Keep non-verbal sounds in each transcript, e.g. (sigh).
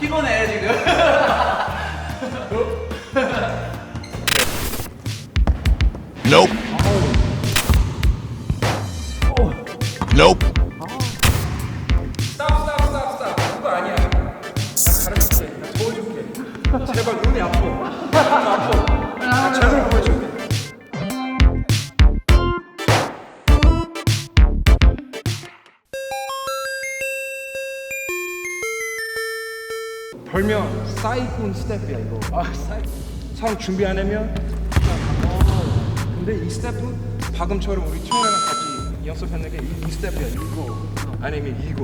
피곤해 지금. 제발 사이콘 스텝이야 이거. 아 사이 사람 준비 안 하면? 근데 이 스텝은 방금처럼 우리 처음에랑 같이 연습했는 게 이 스텝이야 이거. 아니면 이거.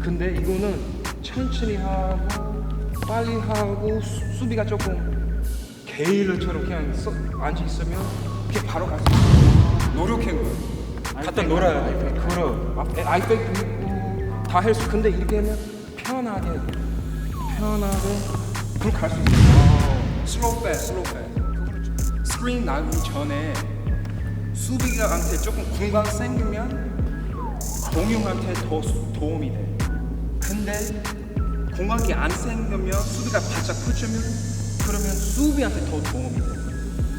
근데 이거는 천천히 하고 빨리 하고 수, 수비가 조금 게일러처럼 그냥 써, 앉아 있으면 그게 바로 갈 수 있어 노력한 거야. 갖다 놀아야 돼. 아이백도 있고 다할 수 근데 이렇게 하면 편하게 편하게 그렇게 갈수 있어 슬로우 패 슬로우 패 스크린 나기 전에 수비가한테 조금 공간 생기면 공용한테 더 수- 도움이 돼. 근데 공간이 안 생기면 수비가 바짝 붙으면 그러면 수비한테 더 도움이 돼.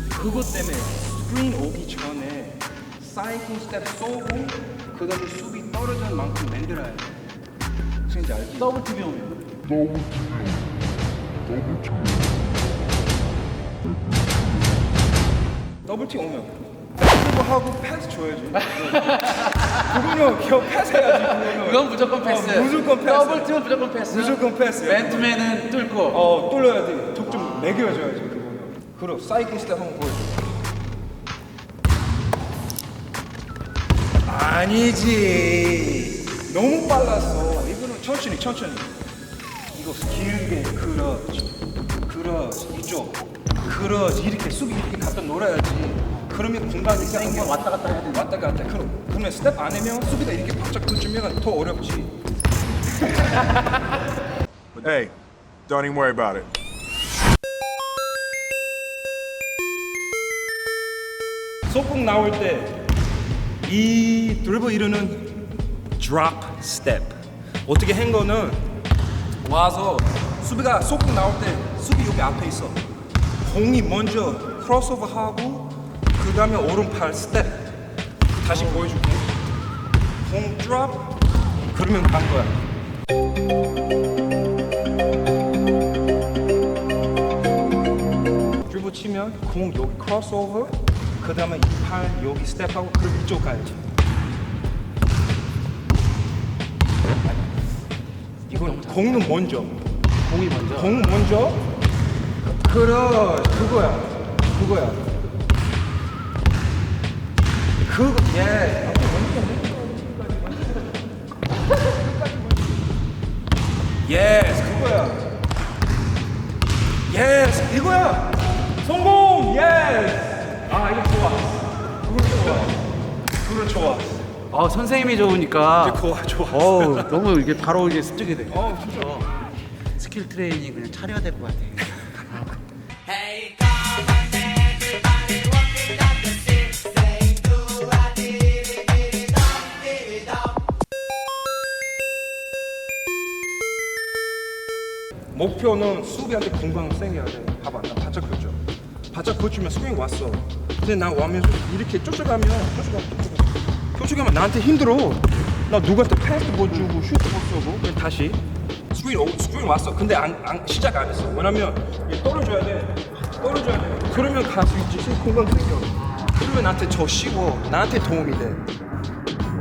그것 때문에 스크린 오기 전에 사이클 스텝 쏘고 그다음에 수비 떨어지는 만큼 만들어야 돼. 무슨지 알지? 더블 TV 오면. 더블 팀 오면 그거 하고 패스 줘야지. 그거는 기억 패스해야지. 그거는. 그건 무조건 패스. 어, 무조건 패스. 더블 팀은 무조건 패스. 무조건 패스. 맨투맨은 뚫고. 어 뚫려야 돼. 득점 매겨줘야지 그거는. 그럼 사이클 스텝 한번 보여줘. 아니지. 너무 빨랐어. 이거는 천천히 천천히. 이거 길게 그렇지. 그렇지. 이쪽. 그렇지. 이렇게 수비 이렇게 갖다 놀아야지. 그러면 공간이 생겨. 왔다 갔다 해야 돼. 왔다 갔다. 그럼 그러면 스텝 안 하면 수비가 이렇게 바짝 붙으면 더 어렵지. (laughs) Hey, don't even worry about it. 소풍 나올 때 이 드리블 이루는 drop step 어떻게 한 거는 와서 수비가 소풍 나올 때 수비 여기 앞에 있어. 공이 먼저 크로스오버 하고 그 다음에 오른팔 스텝 다시 보여줄게. 공 drop 그러면 간 거야. 드리블 치면 공 여기 크로스오버 그 다음에 이팔 여기 스텝하고 그럼 이쪽 가야지 이건 공은 먼저. 공이 먼저. 공 먼저? 그래 그거야. 그거야. 그거 예. 예스 그거야. 예스 이거야. 성공! 예스 아 이거 좋아. 그걸 좋아. 그걸 좋아 어 선생님이 좋으니까. 좋아 좋아 어우 너무 이게 바로 이게 습득이 돼. 어 진짜 스킬 트레이닝 그냥 차려야 될 것 같아. 목표는 수비한테 공간 생겨야 돼. 봐봐, 나 바짝 펼쳐. 바짝 펼치면 스윙 왔어. 근데 나 와면 이렇게 쫓아가면 쫓아가면 쫓아가 면 쫓아가면 나한테 힘들어. 나 누구한테 패스 못 주고 슛못 쏘고 그냥 다시 스윙 오, 스윙 왔어. 근데 안, 안 시작 안 했어. 왜냐면 얘 떨어져야 돼. 떨어져야 돼. 그러면 갈 수 있지. 스 공간 생겨. 그러면 나한테 저 쉬워. 나한테 도움이 돼.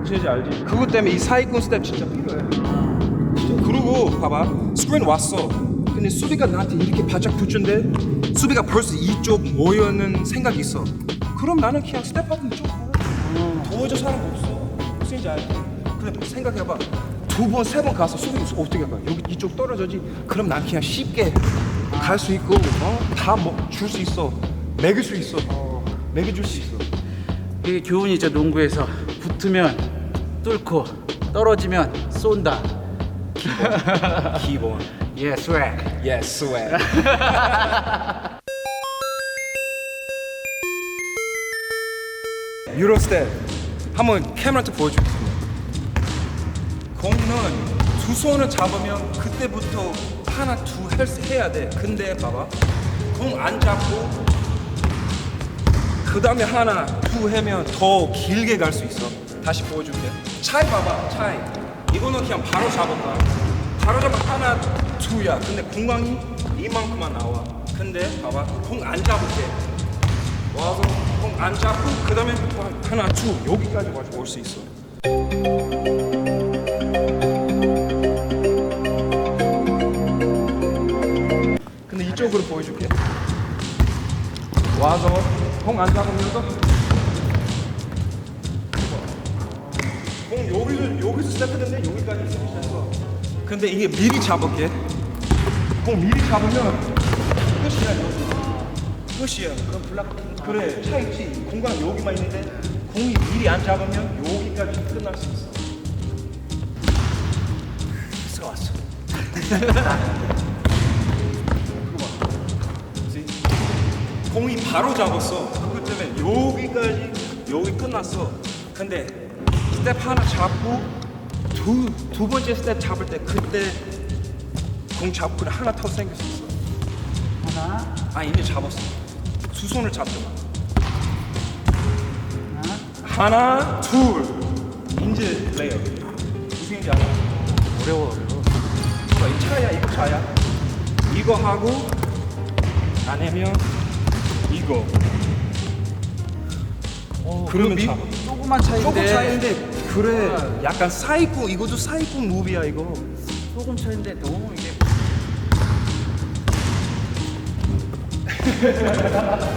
무슨지 알지? 그것 때문에 이 사이콘 스텝 진짜 필요해. 진짜. 그리고 봐봐 스크린 왔어 근데 수비가 나한테 이렇게 바짝 붙는데 수비가 벌써 이쪽 모여는 생각이 있어 그럼 나는 그냥 스텝하고 이쪽 가. 도와줄 사람 없어 무슨지 알지? 근데 생각해봐 두 번 세 번 가서 수비 어떻게 할까 여기 이쪽 떨어져지 그럼 난 그냥 쉽게 갈 수 있고 어? 다줄 수 있어 먹일 수 있어 먹여줄 수 있어 이게 교훈이죠 농구에서 붙으면 뚫고 떨어지면 쏜다. 기본 예, (laughs) 스웩. Yes. (laughs) 유로 스텝 한번 카메라한테 보여주겠습니다. 공은 두 손을 잡으면 그때부터 하나 둘 할- 해야 돼. 근데 봐봐. 공 안 잡고 그 다음에 하나 둘 하면 더 길게 갈 수 있어. 다시 보여줄게. 차이 봐봐. 차이. 이거는 그냥 바로 잡았다. 바로 잡아 하나 둘이야. 근데 공간이 이만큼만 나와. 근데 봐봐. 공 안 잡을 때 와서 공 안 잡고 그 다음에 하나 둘 여기까지 와서 올수 있어. 근데 이쪽으로 보여줄게. 와서 공 안 잡으면서 공 여기서 여기서 시작했는데 여기까지 있어. 근데 이게 미리 잡을게. 공 미리 잡으면 끝이야 끝이야. 그럼 블락 그래 차 있지. 공간 여기만 있는데 공이 미리 안 잡으면 여기까지 끝날 수 있어. 스가 왔어. (laughs) 공이 바로 잡았어. 그것 때문에 여기까지 여기 끝났어. 근데 스텝 하나 잡고 두, 두 번째 스텝 잡을 때 그때 공 잡고 하나 더 생길 수 있어. 하나, 아 이미 잡았어. 두 손을 마. 하나, 둘. 이제 레이어. 무슨 얘기인지 알아? 어려워, 어려워. 봐봐, 이 차야, 이거 차야. 이거 하고 아니면 이거. 그러면 미- 차. 조그만 차인데. 조금 차이인데 그래. 약간 사이코 이것도 사이코 무비야 이거. 조금 차인데 너무 이게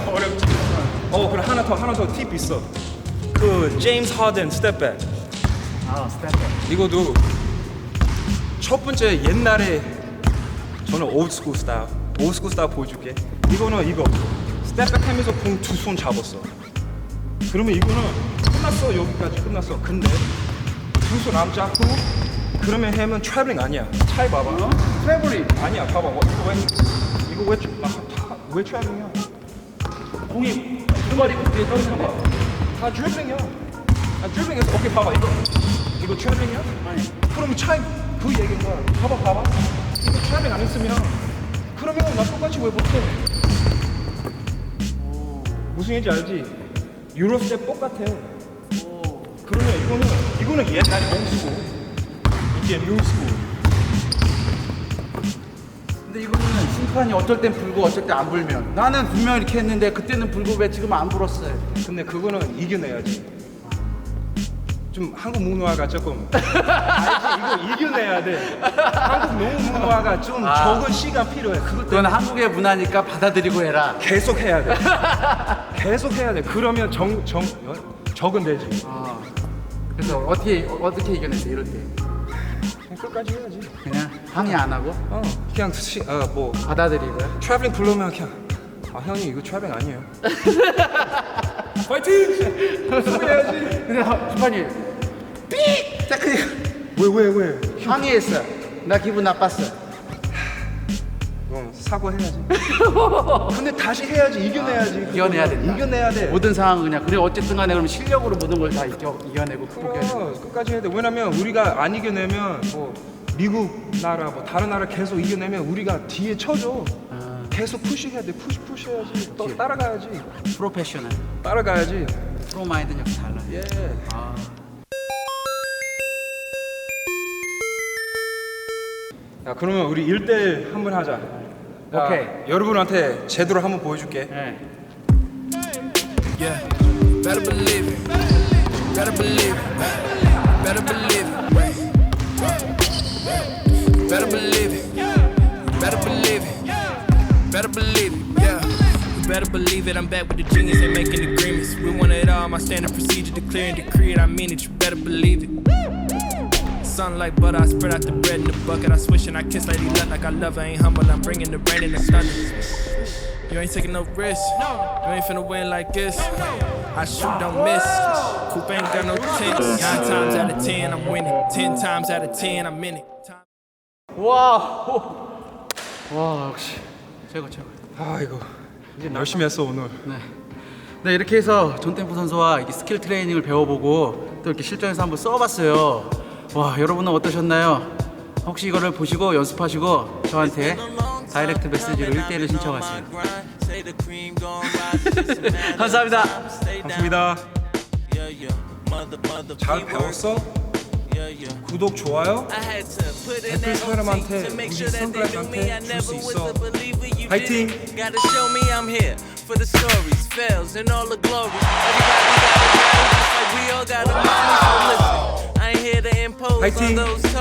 어렵지. 어 그래 하나 더 하나 더 팁 있어. 그 제임스 하든 스텝백. 아 스텝. 이거도 첫 번째 옛날에 저는 올드스쿨 스타일 올드스쿨 스타일 보여줄게 이거는 이거 스텝백 하면서 공 두 손 잡았어 그러면 이거는 끝났어 여기까지 끝났어 근데 두 손 안 잡고 그러면 하면 트래블링 아니야 차이 봐봐 트래블링. 아니야 봐봐 어, 이거 왜 이거 왜, 왜 트래블링이야 공이 두 마리 뒤에 떠 있는 거. 다 드리블링이야 아 드리블링에서 오케이 봐봐 이거 이거 트래블링이야? 아니. 그럼 차이 그 얘기인 거야. 봐봐, 봐봐. 이거 트래핑 안 했으면 그러면 나 똑같이 왜 못해? 무슨 얘기인지 알지? 유로 스텝 똑같아. 그러면 이거는 이거는 옛날 공수고 이게 뉴스고. 근데 이거는 심판이 어쩔 땐 불고 어쩔 때안 불면 나는 분명 이렇게 했는데 그때는 불고 왜 지금 안 불었어요? 근데 그거는 이겨내야지. 좀 한국 문화가 조금 (laughs) 알지? 이거 이겨내야 돼. 한국 농구 문화가 좀 아. 적은 시간 필요해. 그것 그건 한국의 문화니까 받아들이고 해라. 계속 해야 돼. (laughs) 계속 해야 돼. 그러면 정, 정, 어? 적은 되지. 아, 그래서 어떻게 어떻게 이겨냈어 이럴 때? 그냥 끝까지 해야지. 그냥 항의 안 하고 어, 그냥 시, 어, 뭐 받아들이고요. 트래블링 불러면 그냥 아 형님 이거 트래블링 아니에요. (laughs) 파이팅! 해야지. 근데 심판이 삑! 딱 그냥 왜왜 왜? 항의했어. 나 기분 나빴어. 사과해야지. (laughs) 근데 다시 해야지. 이겨내야지. 이겨내야 된다. 이겨내야 돼. 모든 상황 그냥 그래 어쨌든 간에 그럼 실력으로 모든 걸 다 이겨 이겨내고 극복해야 돼. 그럼 끝까지 해야 돼. 왜냐면 우리가 안 이겨내면 뭐 미국 나라 뭐 다른 나라 계속 이겨내면 우리가 뒤에 쳐줘. 아, 계속 푸시해야 돼. 푸시 푸시해야지. 또 따라가야지. 프로페셔널. 따라가야지. 프로 마인드는 역시 달라. 예. 아, 야 그러면 우리 1대1 한번 하자. 야, 오케이. 여러분한테 제대로 한번 보여줄게. 네. Yeah, better believe it. Better believe it. Better believe it. Better believe it. Better believe it. Better believe it. Yeah. You better believe it. I'm back with the genius and making agreements. We want it all. My standard procedure, declare and decree it. I mean it. You better believe it. Sun like butter, I spread out the bread in the bucket. I swish and I kiss Lady Luck like I love her. Ain't humble, I'm bringing the rain and the thunder. You ain't taking no risk. You ain't finna win like this. I shoot, don't miss. Coupe ain't got no tints. Nine times out of ten, I'm winning. Ten times out of ten, I'm in it. Time- 와, 호. 와 역시 최고 최고. 아 이거 이제 열심히 했어 오늘. 네. 네 이렇게 해서 존 템프 선수와 이렇게 스킬 트레이닝을 배워보고 또 이렇게 실전에서 한번 써봤어요. 와 여러분은 어떠셨나요? 혹시 이거를 보시고 연습하시고 저한테 다이렉트 메시지로 1대1을 신청하세요 감사합니다 감사합니다. 잘 배웠어? 구독 좋아요? 댓글 사람한테 우리 선글라스한테 줄수 있어. 파이팅! Gotta show me I'm here for the stories, fails, and all the glory. Everybody got a battle, just like we all got a moment. So listen, here to impose on those.